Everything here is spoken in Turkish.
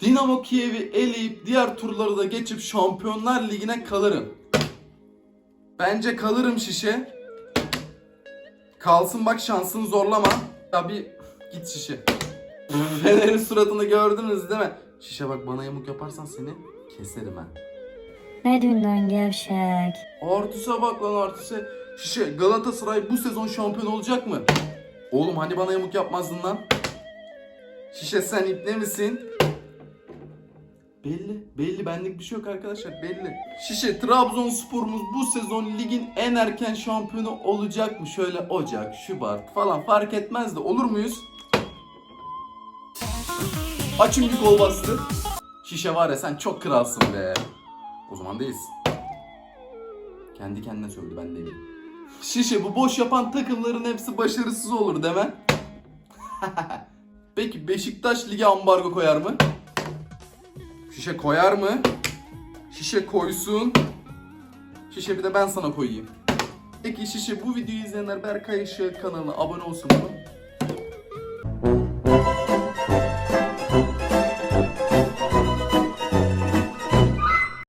Dinamo Kiev'i eleyip diğer turları da geçip Şampiyonlar Ligi'ne kalırım. Bence kalırım şişe. Kalsın bak şansını zorlama. Ya bir git şişe. Fener'in suratını gördünüz değil mi? Şişe bak bana yamuk yaparsan seni keserim ha. Ne lan gevşek? Artise bak lan Artise. Şişe Galatasaray bu sezon şampiyon olacak mı? Oğlum hani bana yamuk yapmazdın lan? Şişe sen ipne misin? Belli. Belli. Benlik bir şey yok arkadaşlar. Belli. Şişe Trabzonspor'umuz bu sezon ligin en erken şampiyonu olacak mı? Şöyle Ocak, Şubat falan fark etmez de olur muyuz? Açın bir gol bastı. Şişe var ya sen çok kralsın be. O zaman değilsin. Kendi kendine söyledi ben de eminim. Şişe bu boş yapan takımların hepsi başarısız olur deme. Peki Beşiktaş lige ambargo koyar mı? Şişe koyar mı? Şişe koysun. Şişe bir de ben sana koyayım. Peki Şişe bu videoyu izleyenler Berkay Işık kanalına abone olsun?